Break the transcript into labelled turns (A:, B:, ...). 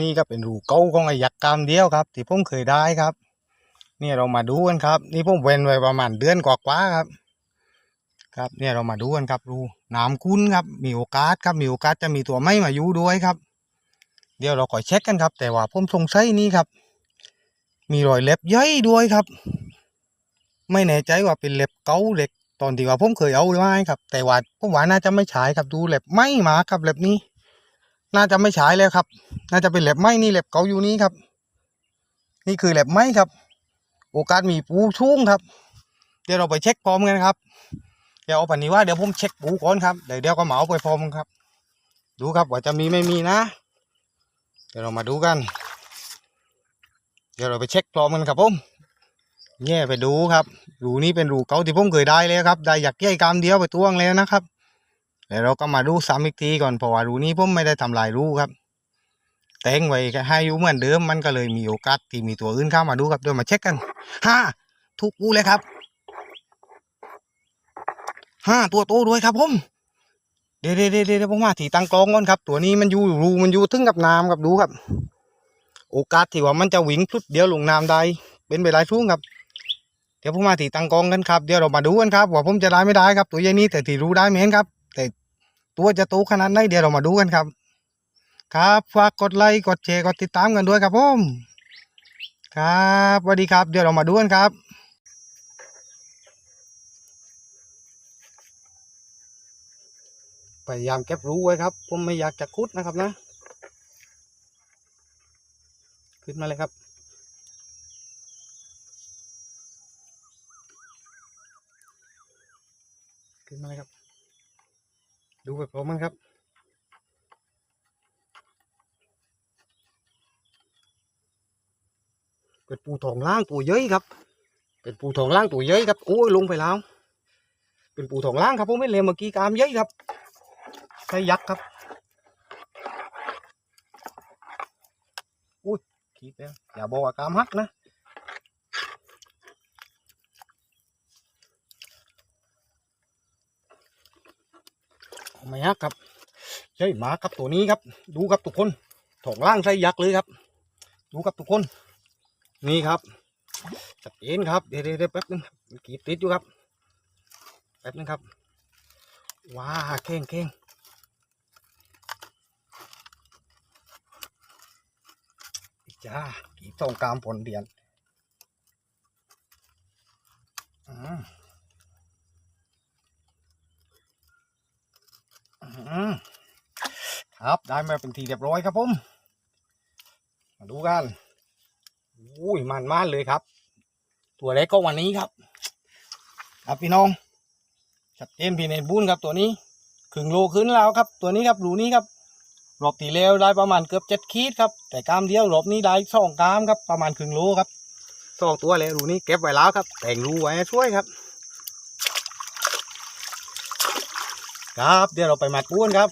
A: นี่ก็เป็นรูเก้าของไอ้ยักษ์กามเดียวครับ ที่ผมเคยได้ครับเนี่ยเรามาดูกันครับ นี่ผมเว้นไว้ประมาณเดือนกว่าๆครับ ครับเนี่ยเรามาดูกันครับ รูน้ำคุ้นครับ มีโอกาสครับมีโอกาสจะมีตัวไม่มาอยู่ด้วยครับ เดี๋ยวเราขอยเช็คกันครับ แต่ว่าผมสงสัยนี่ครับ มีรอยเล็บย่อยด้วยครับ ไม่แน่ใจว่าเป็นเล็บเกาเล็กตอนที่ว่าผมเคยเอาไว้ครับ แต่ว่าผมว่าน่าจะไม่ใช่ครับดูเล็บไม่มาครับเล็บนี้ น่าจะไม่ใช่แล้วครับ น่าจะเป็นเล็บไม้นี่เล็บเกาอยู่นี้ครับ นี่คือเล็บไม้ครับ โอกาสมีปูชุ่งครับ เดี๋ยวเราไปเช็คพร้อมกันครับเดี๋ยวเอาปันนี้ว่าเดี๋ยวผมเช็คปูก่อนครับเดี๋ยวเดี๋ยวก็เหมาไปพร้อมครับ ดูครับว่าจะมีไม่มีนะ เดี๋ยวเรามาดูกัน เดี๋ยวเราไปเช็คพร้อมกันครับผมแย่ไปดูครับรูนี้เป็นรูเก่าที่ผมเคยได้เลยครับ ได้อยากแย่กามเดียวไปตวงแล้วนะครับ เดี๋ยวเราก็มาดูซ้ำอีกทีก่อนเพราะว่ารูนี้ผมไม่ได้ทำลายรูครับ แต่งไว้ให้อยู่เหมือนเดิมมันก็เลยมีโอกาสที่มีตัวอื่นเข้ามาดูครับเดี๋ยวมาเช็คกันห้าทุกอูเลยครับห้าตัวโตด้วยครับผมเดี๋ยวเดี๋ยวเดี๋ยวผมมาถีตังกองก่อนครับ ตัวนี้มันอยู่รูมันอยู่ถึงกับน้ำครับดูครับ โอกาสที่ว่ามันจะวิ่งพลุดเดียวลงน้ำได้เป็นไปได้สูงครับเดี๋ยวผมมาถีตังกองกันครับเดี๋ยวเรามาดูกันครับว่าผมจะได้ไม่ได้ครับ ตัวใหญ่นี้แต่ที่รู้ได้ไม่เห็นครับ ตัวจะโตขนาดไหนเดี๋ยวเรามาดูกันครับ ครับฝากกดไลค์กดแชร์กดติดตามกันด้วยครับผมครับสวัสดีครับเดี๋ยวเรามาดูกันครับพยายามเก็บรู้ไว้ครับ ผมไม่อยากจะคุดนะครับนะ ขึ้นมาเลยครับ ขึ้นมาเลยครับ ดูไปพร้อมกันครับเป็นปูทองล่างตัวเย้ยครับ เป็นปูทองล่างตัวเย้ยครับโอ้ยลงไปแล้ว เป็นปูทองล่างครับผมไม่เลวเมื่อกี้กามเย้ยครับใช่ยักษ์ครับอุ้ยคิดแล้วอย่าบอกว่ากามฮักนะ ไม่ฮักครับ ใช่หมาครับตัวนี้ครับ ดูครับทุกคนทองล่างใช่ยักษ์เลยครับ ดูครับทุกคน นี่ครับชัดเจนครับเดี๋ยวเดี๋ยวแป๊บนึงมันกรีดติดอยู่ครับ แป๊บนึงครับ ว้าเข่งเข่งจ้ากรีดตรงกามผลเดียนอืมอืม ครับได้มาเป็นทีเรียบร้อยครับผมมาดูกันอุ้ยมันมากเลยครับ ตัวเล็กก็วันนี้ครับ ครับพี่น้องชัดเจนพี่เนบุญครับตัวนี้ครึ่งโลขึ้นแล้วครับ ตัวนี้ครับรูนี้ครับรอบที่แล้วได้ประมาณเกือบเจ็ดขีดครับ แต่กล้ามเดียวรอบนี้ได้สองกล้ามครับประมาณครึ่งโลครับสองตัวแล้วรูนี้เก็บไว้แล้วครับ แต่งรูไว้ช่วยครับ ครับเดี๋ยวเราไปมัดปูนครับ